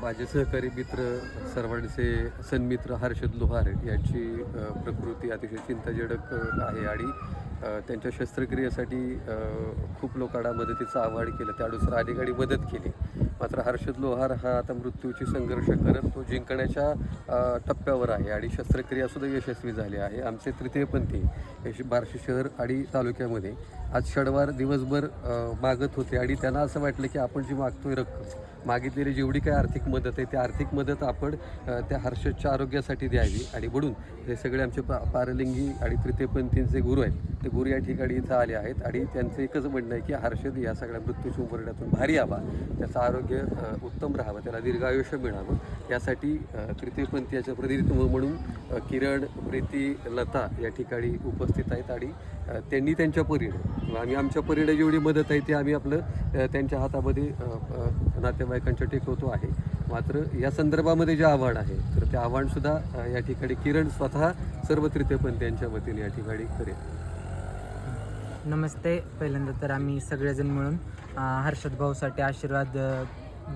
माझे सहकारी मित्र सर्वांचे सन्मित्र हर्षद लोहार यांची प्रकृती अतिशय चिंताजनक आहे आणि त्यांच्या शस्त्रक्रियेसाठी खूप लोकांना मदतीचं आवाहन केलं. त्यानुसार अनेकांनी मदत केली. मात्र हर्षद लोहार हा आता मृत्यूची संघर्ष करत तो जिंकण्याच्या टप्प्यावर आहे आणि शस्त्रक्रियासुद्धा यशस्वी झाली आहे. आमचे तृतीयपंथी हे बार्शी शहर आणि तालुक्यामध्ये आज शनिवार दिवसभर मागत होते आणि त्यांना असं वाटलं की आपण जी मागतोय रक्कम मागितलेली जेवढी काही आर्थिक मदत आहे ती आर्थिक मदत आपण त्या हर्षदच्या आरोग्यासाठी द्यावी. आणि म्हणून हे सगळे आमचे पा पारलिंगी आणि तृतीयपंथींचे गुरु आहेत. ते गुरु या ठिकाणी इथं आले आहेत आणि त्यांचं एकच म्हणणं आहे की हर्षद या सगळ्या मृत्यूच्या उपरण्यातून भारी यावा. त्याचं आरोग्य उत्तम राहावं त्याला दीर्घायुष्य मिळावं. यासाठी तृतीयपंथीयाचं प्रतिनिधित्व म्हणून किरण प्रीती लता या ठिकाणी उपस्थित आहेत आणि त्यांनी त्यांच्या परीने. आम्ही आमच्या परीने जेवढी मदत आहे ती आम्ही आपलं त्यांच्या हातामध्ये नातेवाईकांच्या टेकवतो आहे. मात्र या संदर्भामध्ये जे आव्हान आहे तर ते आव्हानसुद्धा या ठिकाणी किरण स्वतः पण त्यांच्या वतीने या ठिकाणी करेल. नमस्ते. पहिल्यांदा तर आम्ही सगळेजण मिळून हर्षद भाऊसाठी आशीर्वाद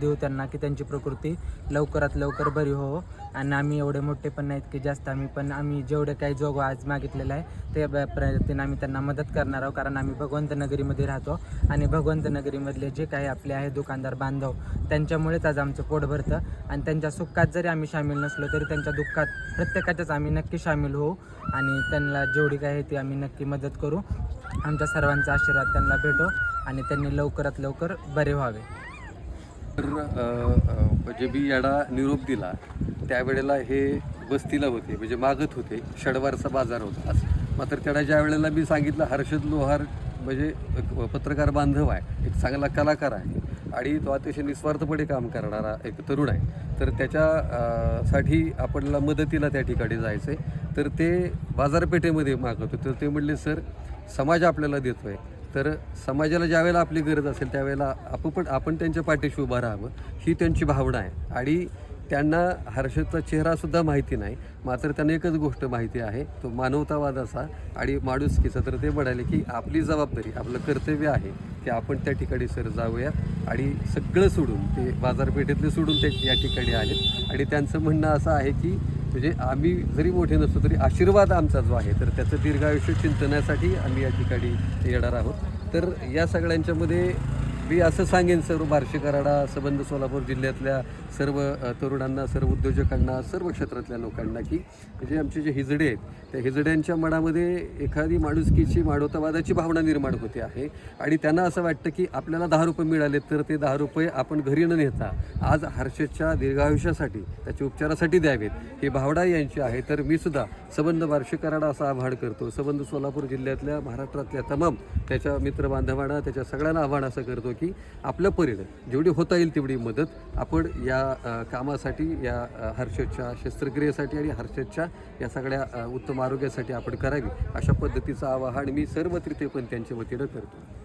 देऊ त्यांना की त्यांची प्रकृती लवकरात लवकर बरी हो. आणि आम्ही एवढे मोठे पण नाहीत की जास्त आम्ही पण आम्ही जेवढे काही जोगो आज मागितलेलं आहे ते प्रयत्न आम्ही त्यांना मदत करणार आहोत कारण आम्ही भगवंत नगरीमध्ये राहतो. आणि भगवंत नगरीमधले जे काही आपले आहे दुकानदार बांधव त्यांच्यामुळेच आज आमचं पोट भरतं. आणि त्यांच्या सुखात जरी आम्ही सामील नसलो तरी त्यांच्या दुःखात प्रत्येकाच्याच आम्ही नक्की सामील होऊ. आणि त्यांना जेवढी काही आहे ती आम्ही नक्की मदत करू. आमच्या सर्वांचा आशीर्वाद त्यांना भेटो आणि त्यांनी लवकरात लवकर बरे व्हावे. तर म्हणजे मी याला निरोप दिला. त्यावेळेला हे बस्तीला होते म्हणजे मागत होते. शडवारचा बाजार होता मात्र त्याला ज्या वेळेला मी सांगितलं हर्षद लोहार म्हणजे एक पत्रकार बांधव आहे एक चांगला कलाकार आहे आणि तो अतिशय निस्वार्थपणे काम करणारा एक तरुण आहे तर त्याच्या साठी आपल्याला मदतीला त्या ठिकाणी जायचं आहे तर ते बाजारपेठेमध्ये मागत होते. तर ते म्हणले सर समाज आपल्याला देतो आहे तर समाजाला ज्यावेळेला आपली गरज असेल त्यावेळेला आपण पण आपण त्यांच्या पाठीशी उभं राहावं. ही त्यांची भावना आहे. आणि त्यांना हर्षदचा चेहरासुद्धा माहिती नाही. मात्र त्यांना एकच गोष्ट माहिती आहे. तो मानवतावादाचा आणि माणुसकीचा. तर ते म्हणाले की आपली जबाबदारी आपलं कर्तव्य आहे की आपण त्या ठिकाणी सर जाऊया आणि सगळं सोडून ते बाजारपेठेतले सोडून ते या ठिकाणी आलेत आणि त्यांचं म्हणणं असं आहे की म्हणजे आम्ही जरी मोठे नसतो तरी आशीर्वाद आमचा जो आहे तर त्याचं दीर्घायुष्य चिंतनासाठी आम्ही या ठिकाणी येणार आहोत. तर या सगळ्यांच्यामध्ये मी असं सांगेन सर्व बार्शी कराडा सबंध सोलापूर जिल्ह्यातल्या सर्व तरुणांना सर्व उद्योजकांना सर्व क्षेत्रातल्या लोकांना की म्हणजे आमचे जे हिजडे आहेत त्या हिजड्यांच्या मनामध्ये एखादी माणुसकीची मानवतावादाची भावना निर्माण होते आहे. आणि त्यांना असं वाटतं की आपल्याला दहा रुपये मिळाले तर ते दहा रुपये आपण घरी न नेता आज हर्षदच्या दीर्घायुष्यासाठी त्याच्या उपचारासाठी द्यावेत. ही भावना यांची आहे. तर मी सुद्धा सबंध बार्शी कराडा असं आवाहन करतो. सबंध सोलापूर जिल्ह्यातल्या महाराष्ट्रातल्या तमाम त्याच्या मित्रबांधवांना त्याच्या सगळ्यांना आव्हान असं करतो की आपलं परीनं जेवढी होता येईल तेवढी मदत आपण या कामासाठी या हर्षदच्या शस्त्रक्रियेसाठी आणि हर्षदच्या या सगळ्या उत्तम आरोग्यासाठी आपण करावी अशा पद्धतीचं आवाहन मी सर्व तृतीयपंथीयांच्या वतीनं करतो.